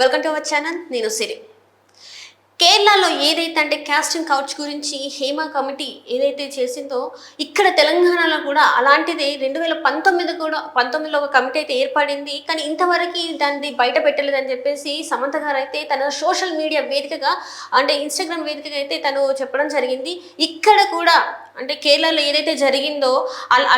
Welcome to our channel నేను సిరి. కేరళలో ఏదైతే అంటే క్యాస్టింగ్ కౌచ్ గురించి హేమ కమిటీ ఏదైతే చేసిందో ఇక్కడ తెలంగాణలో కూడా అలాంటిది రెండు వేల పంతొమ్మిది కూడా పంతొమ్మిదిలో ఒక కమిటీ అయితే ఏర్పడింది. కానీ ఇంతవరకు దాన్ని బయట పెట్టలేదని చెప్పేసి సమంత గారు అయితే తన సోషల్ మీడియా వేదికగా అంటే ఇన్స్టాగ్రామ్ వేదికగా అయితే తను చెప్పడం జరిగింది. ఇక్కడ కూడా అంటే కేరళలో ఏదైతే జరిగిందో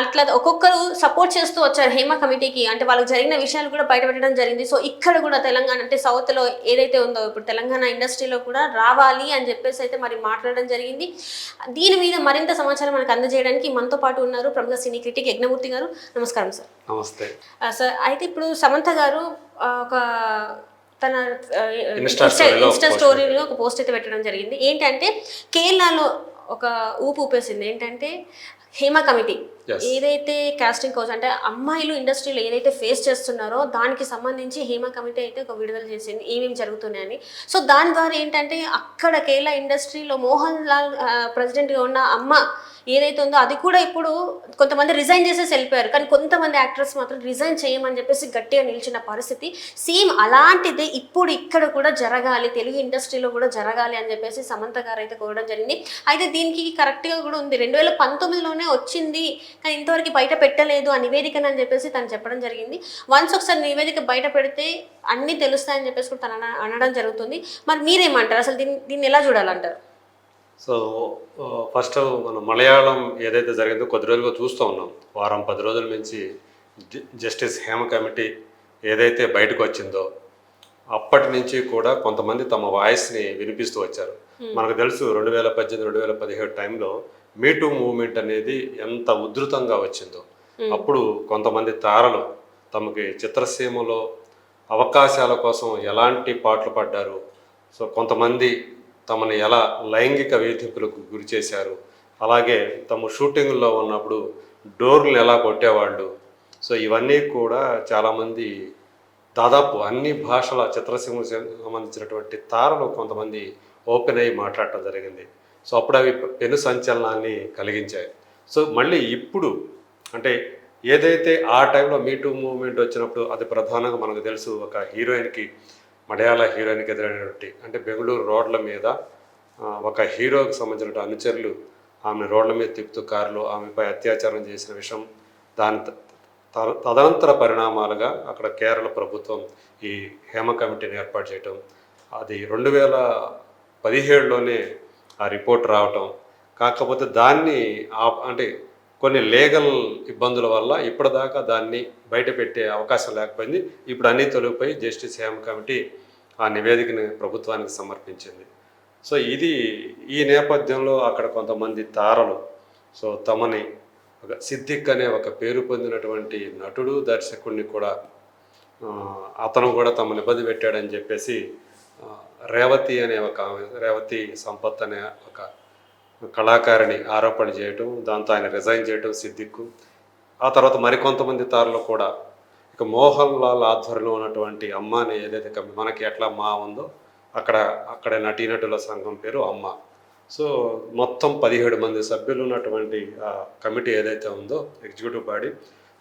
అట్లా ఒక్కొక్కరు సపోర్ట్ చేస్తూ వచ్చారు హేమ కమిటీకి. అంటే వాళ్ళకి జరిగిన విషయాలు కూడా బయట పెట్టడం జరిగింది. సో ఇక్కడ కూడా తెలంగాణ అంటే సౌత్లో ఏదైతే ఉందో ఇప్పుడు తెలంగాణ ఇండస్ట్రీలో కూడా రావాలి అని చెప్పేసి అయితే మరి మాట్లాడడం జరిగింది. దీని మీద మరింత సమాచారం మనకు అందజేయడానికి మనతో పాటు ఉన్నారు ప్రముఖ సినీ క్రిటిక్ యజ్ఞమూర్తి గారు. నమస్కారం సార్. నమస్తే. సార్ అయితే ఇప్పుడు సమంత గారు ఒక తన ఇన్స్టా స్టోరీలో ఒక పోస్ట్ అయితే పెట్టడం జరిగింది. ఏంటంటే కేరళలో ఒక ఊపు ఊపేసింది. ఏంటంటే హేమ కమిటీ. ఏదైతే కాస్టింగ్ కోచ్ అంటే అమ్మాయిలు ఇండస్ట్రీలో ఏదైతే ఫేస్ చేస్తున్నారో దానికి సంబంధించి హేమ కమిటీ అయితే ఒక విడుదల చేసింది. ఏమేమి జరుగుతున్నాయని. సో దాని ద్వారా ఏంటంటే అక్కడ కేరళ ఇండస్ట్రీలో మోహన్ లాల్ ప్రెసిడెంట్గా ఉన్న అమ్మ ఏదైతే ఉందో అది కూడా ఇప్పుడు కొంతమంది రిజైన్ చేసేసి వెళ్ళిపోయారు. కానీ కొంతమంది యాక్టర్స్ మాత్రం రిజైన్ చేయమని చెప్పేసి గట్టిగా నిలిచిన పరిస్థితి. సేమ్ అలాంటిదే ఇప్పుడు ఇక్కడ కూడా జరగాలి తెలుగు ఇండస్ట్రీలో కూడా జరగాలి అని చెప్పేసి సమంత గారు అయితే కోరడం జరిగింది. అయితే దీనికి కరెక్ట్గా కూడా ఉంది. రెండు వేల పంతొమ్మిదిలోనే వచ్చింది కానీ ఇంతవరకు బయట పెట్టలేదు ఆ నివేదికను అని చెప్పేసి తను చెప్పడం జరిగింది. వన్స్ ఒకసారి నివేదిక బయట పెడితే అన్నీ తెలుస్తాయని చెప్పేసి కూడా తను అన- అనడం జరుగుతుంది. మరి మీరేమంటారు? అసలు దీన్ని దీన్ని ఎలా చూడాలంటారు? సో ఫస్ట్ మన మలయాళం ఏదైతే జరిగిందో కొద్ది రోజులుగా చూస్తూ ఉన్నాం. వారం పది రోజుల నుంచి జస్టిస్ హేమ కమిటీ ఏదైతే బయటకు వచ్చిందో అప్పటి నుంచి కూడా కొంతమంది తమ వాయిస్ని వినిపిస్తూ వచ్చారు. మనకు తెలుసు రెండు వేల పద్దెనిమిది రెండు వేల పదిహేడు టైంలో మీటూ మూవ్మెంట్ అనేది ఎంత ఉధృతంగా వచ్చిందో. అప్పుడు కొంతమంది తారలు తమకి చిత్రసీమలో అవకాశాల కోసం ఎలాంటి పాటలు పడ్డారు సో కొంతమంది తమని ఎలా లైంగిక వేధింపులకు గురి చేశారు? అలాగే తమ షూటింగ్లో ఉన్నప్పుడు డోర్లు ఎలా కొట్టేవాళ్ళు? సో ఇవన్నీ కూడా చాలామంది దాదాపు అన్ని భాషల చిత్రసీమకు సంబంధించినటువంటి తారలు కొంతమంది ఓపెన్ అయ్యి మాట్లాడటం జరిగింది. సో అప్పుడు అవి పెను సంచలనాన్ని కలిగించాయి. సో మళ్ళీ ఇప్పుడు అంటే ఏదైతే ఆ టైంలో మీటూ మూవ్మెంట్ వచ్చినప్పుడు అది ప్రధానంగా మనకు తెలుసు ఒక హీరోయిన్కి మలయాళ హీరోయిన్కి ఎదురైనటువంటి అంటే బెంగళూరు రోడ్ల మీద ఒక హీరోకి సంబంధించిన అనుచరులు ఆమె రోడ్ల మీద తిప్పుతూ కారులో ఆమెపై అత్యాచారం చేసిన విషయం దాని త- తదనంతర పరిణామాలుగా అక్కడ కేరళ ప్రభుత్వం ఈ హేమ కమిటీని ఏర్పాటు చేయటం అది రెండు వేల పదిహేడులోనే ఆ రిపోర్ట్ రావటం. కాకపోతే దాన్ని ఆ- అంటే కొన్ని లీగల్ ఇబ్బందుల వల్ల ఇప్పటిదాకా దాన్ని బయట పెట్టే అవకాశం లేకపోయింది. ఇప్పుడు అన్ని తొలగిపోయి జస్టిస్ హేమ కమిటీ ఆ నివేదికని ప్రభుత్వానికి సమర్పించింది. సో ఇది ఈ నేపథ్యంలో అక్కడ కొంతమంది తారలు. సో తమని ఒక సిద్దిక్ అనే ఒక పేరు పొందినటువంటి నటుడు దర్శకుడిని కూడా అతను కూడా తమని ఇబ్బంది పెట్టాడని చెప్పేసి రేవతి అనే ఒక రేవతి సంపత్ అనే ఒక కళాకారిణి ఆరోపణ చేయటం దాంతో ఆయన రిజైన్ చేయటం సిద్దిక్కు. ఆ తర్వాత మరికొంతమంది తారలు కూడా ఇక మోహన్ లాల్ ఆధ్వర్యంలో ఉన్నటువంటి అమ్మ అనే ఏదైతే మనకి ఎట్లా మా ఉందో అక్కడ అక్కడ నటీనటుల సంఘం పేరు అమ్మ. సో మొత్తం పదిహేడు మంది సభ్యులు ఉన్నటువంటి ఆ కమిటీ ఏదైతే ఉందో ఎగ్జిక్యూటివ్ బాడీ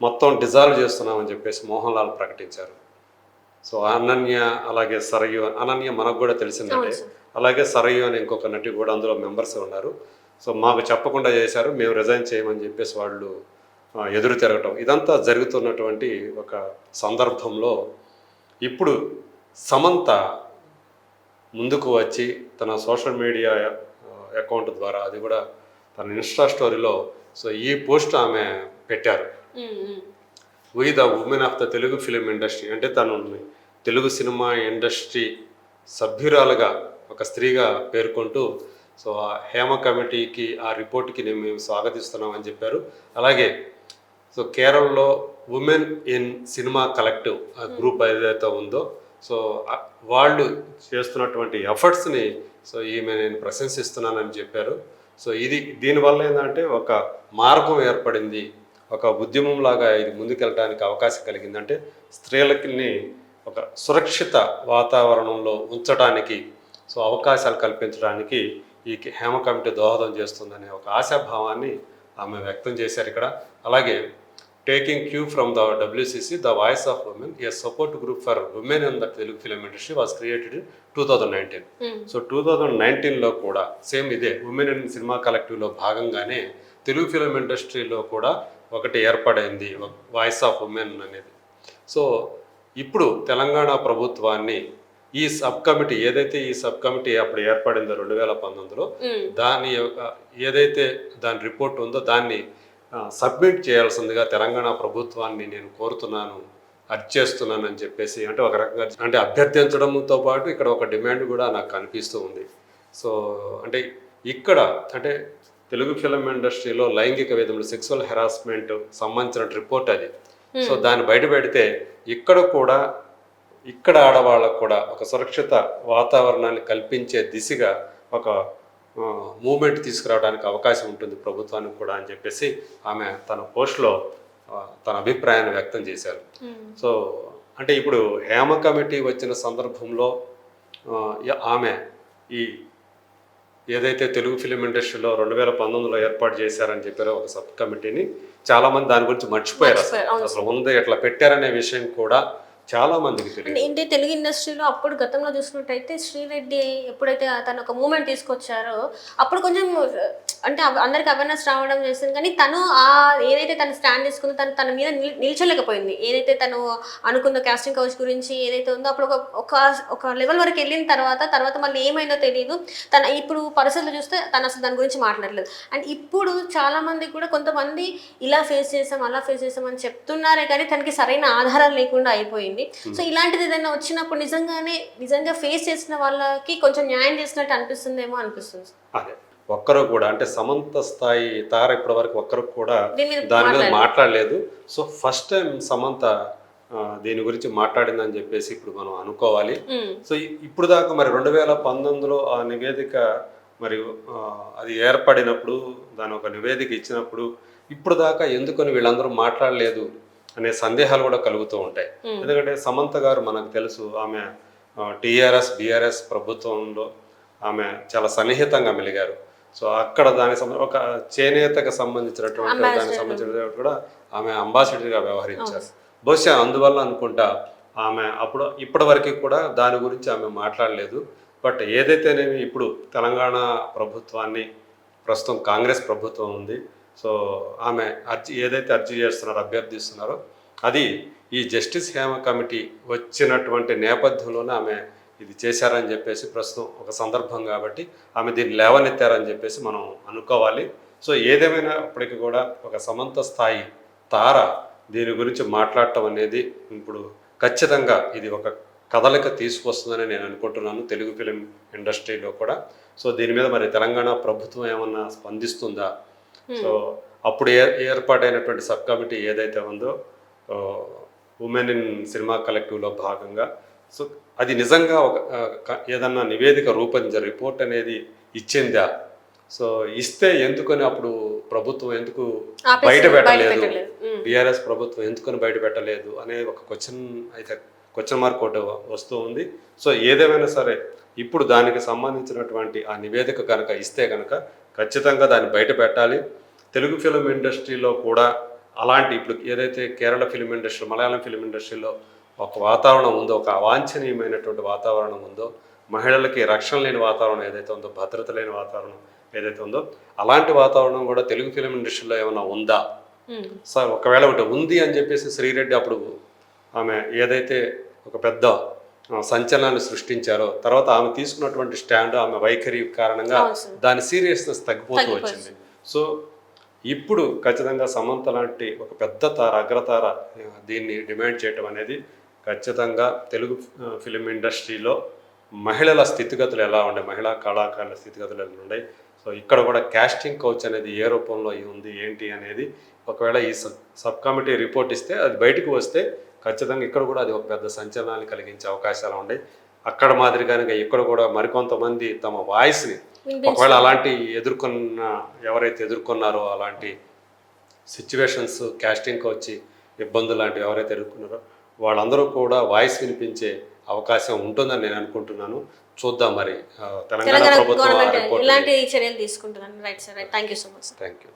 మొత్తం డిజాల్వ్ చేస్తున్నామని చెప్పేసి మోహన్ లాల్ ప్రకటించారు. సో అనన్య అలాగే సరయు అనన్య మనకు కూడా తెలిసిందంటే. అలాగే సరయు అనే ఇంకొక నటి కూడా అందులో మెంబర్స్ ఉన్నారు సో మాకు చెప్పకుండా చేశారు మేము రిజైన్ చేయమని చెప్పేసి వాళ్ళు ఎదురు తిరగటం ఇదంతా జరుగుతున్నటువంటి ఒక సందర్భంలో ఇప్పుడు సమంత ముందుకు వచ్చి తన సోషల్ మీడియా అకౌంట్ ద్వారా అది కూడా తన ఇన్స్టా స్టోరీలో సో ఈ పోస్ట్ ఆమె పెట్టారు. We the women of the Telugu film industry అంటే తను తెలుగు సినిమా ఇండస్ట్రీ సభ్యురాలుగా ఒక స్త్రీగా పేర్కొంటూ సో ఆ హేమ కమిటీకి ఆ రిపోర్ట్కి నేను మేము స్వాగతిస్తున్నాం అని చెప్పారు. అలాగే సో కేరళలో ఉమెన్ ఇన్ సినిమా కలెక్టివ్ ఆ గ్రూప్ ఏదైతే ఉందో సో వాళ్ళు చేస్తున్నటువంటి ఎఫర్ట్స్ని సో ఈమె నేను ప్రశంసిస్తున్నానని చెప్పారు. సో ఇది దీనివల్ల ఏంటంటే ఒక మార్గం ఏర్పడింది. ఒక ఉద్యమం లాగా ఇది ముందుకెళ్ళడానికి అవకాశం కలిగింది అంటే స్త్రీలకి ఒక సురక్షిత వాతావరణంలో ఉంచడానికి సో అవకాశాలు కల్పించడానికి ఈ హేమ కమిటీ దోహదం చేస్తుందనే ఒక ఆశాభావాన్ని ఆమె వ్యక్తం చేశారు ఇక్కడ. అలాగే taking cue from the WCC the voice of women a support group for women in the Telugu film industry was created two thousand nineteen. So two thousand నైన్టీన్లో కూడా సేమ్ ఇదే ఉమెన్ ఇన్ సినిమా కలెక్టివ్లో భాగంగానే Telugu film ఇండస్ట్రీలో కూడా ఒకటి ఏర్పడైంది voice of women అనేది. So ఇప్పుడు తెలంగాణ ప్రభుత్వాన్ని ఈ సబ్ కమిటీ ఏదైతే ఈ సబ్ కమిటీ అప్పుడు ఏర్పడిందో రెండు వేల పంతొమ్మిదిలో దాని యొక్క ఏదైతే దాని రిపోర్ట్ ఉందో దాన్ని సబ్మిట్ చేయాల్సిందిగా తెలంగాణ ప్రభుత్వాన్ని నేను కోరుతున్నాను అర్చేస్తున్నాను అని చెప్పేసి అంటే ఒక రకంగా అంటే అభ్యర్థించడంతో పాటు ఇక్కడ ఒక డిమాండ్ కూడా నాకు కనిపిస్తూ ఉంది. సో అంటే ఇక్కడ అంటే తెలుగు ఫిలిం ఇండస్ట్రీలో లైంగిక వేదములు సెక్సువల్ హెరాస్మెంట్ సంబంధించిన రిపోర్ట్ అది. సో దాన్ని బయట పెడితే ఇక్కడ కూడా ఇక్కడ ఆడవాళ్ళకు కూడా ఒక సురక్షిత వాతావరణాన్ని కల్పించే దిశగా ఒక మూమెంట్ తీసుకురావడానికి అవకాశం ఉంటుంది ప్రభుత్వానికి కూడా అని చెప్పేసి ఆమె తన పోస్ట్లో తన అభిప్రాయాన్ని వ్యక్తం చేశారు. సో అంటే ఇప్పుడు హేమ కమిటీ వచ్చిన సందర్భంలో ఆమె ఈ ఏదైతే తెలుగు ఫిలిం ఇండస్ట్రీలో రెండు వేల పంతొమ్మిదిలో ఏర్పాటు చేశారని చెప్పారో ఒక సబ్ కమిటీని చాలా మంది దాని గురించి మర్చిపోయారు అసలు. ఉంది ఎట్లా పెట్టారనే విషయం కూడా చాలా మందికి తెలియదు. ఏంటి తెలుగు ఇండస్ట్రీలో అప్పుడు గతంలో చూసినట్టయితే శ్రీరెడ్డి ఎప్పుడైతే తను ఒక మూమెంట్ తీసుకొచ్చారో అప్పుడు కొంచెం అంటే అందరికి అవేర్నెస్ రావడం చేసింది. కానీ తను ఆ ఏదైతే తను స్టాండ్ తీసుకుందో తను తన మీద నిల్- నిల్చోలేకపోయింది. ఏదైతే తను అనుకున్న కాస్టింగ్ కౌచ్ గురించి ఏదైతే ఉందో అప్పుడు ఒక ఒక ఒక లెవెల్ వరకు వెళ్ళిన తర్వాత తర్వాత మళ్ళీ ఏమైందో తెలియదు తన ఇప్పుడు పరిస్థితులు చూస్తే తను అసలు దాని గురించి మాట్లాడలేదు. అండ్ ఇప్పుడు చాలా మంది కూడా కొంతమంది ఇలా ఫేస్ చేసాం అలా ఫేస్ చేసాం అని చెప్తున్నారే కానీ తనకి సరైన ఆధారాలు లేకుండా అయిపోయింది. సో ఇలాంటిది ఏదైనా వచ్చినప్పుడు నిజంగానే నిజంగా ఫేస్ చేసిన వాళ్ళకి కొంచెం న్యాయం చేసినట్టు అనిపిస్తుందేమో అనిపిస్తుంది. అదే. ఒక్కరు కూడా అంటే సమంత స్థాయి తార ఇప్పటి వరకు ఒక్కరు కూడా దీని మీద మాట్లాడలేదు. సో ఫస్ట్ టైం సమంత దీని గురించి మాట్లాడిందని చెప్పేసి ఇప్పుడు మనం అనుకోవాలి. సో ఇప్పుడు దాకా మరి రెండు వేల పంతొమ్మిదిలో ఆ నివేదిక మరి అది ఏర్పడినప్పుడు దాని ఒక నివేదిక ఇచ్చినప్పుడు ఇప్పుడు దాకా ఎందుకని వీళ్ళందరూ మాట్లాడలేదు? అనే సందేహాలు కూడా కలుగుతూ ఉంటాయి. ఎందుకంటే సమంత గారు మనకు తెలుసు ఆమె టీఆర్ఎస్ బీఆర్ఎస్ ప్రభుత్వంలో ఆమె చాలా సన్నిహితంగా మెలిగారు. సో అక్కడ దానికి సంబంధ ఒక చేనేతకు సంబంధించినటువంటి దానికి సంబంధించినటువంటి కూడా ఆమె అంబాసిడర్గా వ్యవహరించారు. బహుశా అందువల్ల అనుకుంటా ఆమె అప్పుడు ఇప్పటి వరకు కూడా దాని గురించి ఆమె మాట్లాడలేదు. బట్ ఏదైతేనేమి ఇప్పుడు తెలంగాణ ప్రభుత్వాన్ని ప్రస్తుతం కాంగ్రెస్ ప్రభుత్వం ఉంది సో ఆమె అర్జీ ఏదైతే అర్జీ చేస్తున్నారో అభ్యర్థిస్తున్నారో అది ఈ జస్టిస్ హేమ కమిటీ వచ్చినటువంటి నేపథ్యంలోనే ఆమె ఇది చేశారని చెప్పేసి ప్రస్తుతం ఒక సందర్భం కాబట్టి ఆమె దీన్ని లేవనెత్తారని చెప్పేసి మనం అనుకోవాలి. సో ఏదేమైనప్పటికీ కూడా ఒక సమంత స్థాయి తార దీని గురించి మాట్లాడటం అనేది ఇప్పుడు ఖచ్చితంగా ఇది ఒక కదలిక తీసుకొస్తుందని నేను అనుకుంటున్నాను తెలుగు ఫిలిం ఇండస్ట్రీలో కూడా. సో దీని మీద మరి తెలంగాణ ప్రభుత్వం ఏమన్నా స్పందిస్తుందా? సో అప్పుడు ఏ ఏర్పాటైనటువంటి సబ్ కమిటీ ఏదైతే ఉందో ఉమెన్ ఇన్ సినిమా కలెక్టివ్లో భాగంగా సో అది నిజంగా ఒక ఏదన్నా నివేదిక రూపొందించే రిపోర్ట్ అనేది ఇచ్చిందా? సో ఇస్తే ఎందుకని అప్పుడు ప్రభుత్వం ఎందుకు బయట పెట్టలేదు. ఉమ్. బీఆర్ఎస్ ప్రభుత్వం ఎందుకని బయట పెట్టలేదు? అనే ఒక క్వశ్చన్ అయితే క్వశ్చన్ మార్క్ ఒకటి వస్తూ ఉంది. సో ఏదేమైనా సరే ఇప్పుడు దానికి సంబంధించినటువంటి ఆ నివేదిక కనుక ఇస్తే కనుక ఖచ్చితంగా దాన్ని బయట పెట్టాలి. తెలుగు ఫిలిం ఇండస్ట్రీలో కూడా అలాంటి ఇప్పుడు ఏదైతే Kerala film industry Malayalam film ఇండస్ట్రీలో ఒక వాతావరణం ఉందో ఒక అవాంఛనీయమైనటువంటి వాతావరణం ఉందో మహిళలకి రక్షణ లేని వాతావరణం ఏదైతే ఉందో భద్రత లేని వాతావరణం ఏదైతే ఉందో అలాంటి వాతావరణం కూడా తెలుగు ఫిలిం ఇండస్ట్రీలో ఏమైనా ఉందా? సార్ ఒకవేళ ఒకటి ఉంది అని చెప్పేసి శ్రీరెడ్డి అప్పుడు ఆమె ఏదైతే ఒక పెద్ద సంచలనాన్ని సృష్టించారో తర్వాత ఆమె తీసుకున్నటువంటి స్టాండ్ ఆమె వైఖరి కారణంగా. దాని సీరియస్నెస్ తగ్గిపోతూ వచ్చింది సో ఇప్పుడు ఖచ్చితంగా సమంత లాంటి ఒక పెద్ద తార అగ్రతార దీన్ని డిమాండ్ చేయటం అనేది ఖచ్చితంగా తెలుగు ఫిలిం ఇండస్ట్రీలో మహిళల స్థితిగతులు ఎలా ఉన్నాయి మహిళా కళాకారుల స్థితిగతులు ఎలా ఉన్నాయి సో ఇక్కడ కూడా కాస్టింగ్ కౌచ్ అనేది ఏ రూపంలో ఉంది ఏంటి అనేది ఒకవేళ ఈ సబ్ సబ్ కమిటీ రిపోర్ట్ ఇస్తే అది బయటకు వస్తే ఖచ్చితంగా ఇక్కడ కూడా అది ఒక పెద్ద సంచలనాన్ని కలిగించే అవకాశాలు ఉన్నాయి. అక్కడ మాదిరిగానే ఇక్కడ కూడా మరికొంతమంది తమ వాయిస్ని ఒకవేళ అలాంటి ఎదుర్కొన్న ఎవరైతే ఎదుర్కొన్నారో అలాంటి సిచ్యువేషన్స్ క్యాస్టింగ్కి వచ్చి ఇబ్బందులు లాంటివి ఎవరైతే ఎదుర్కొన్నారో వాళ్ళందరూ కూడా వాయిస్ వినిపించే అవకాశం ఉంటుందని నేను అనుకుంటున్నాను. చూద్దాం మరి తెలంగాణ ప్రభుత్వం ఇలాంటి చర్యలు తీసుకుంటుందండి right sir thank you so much thank you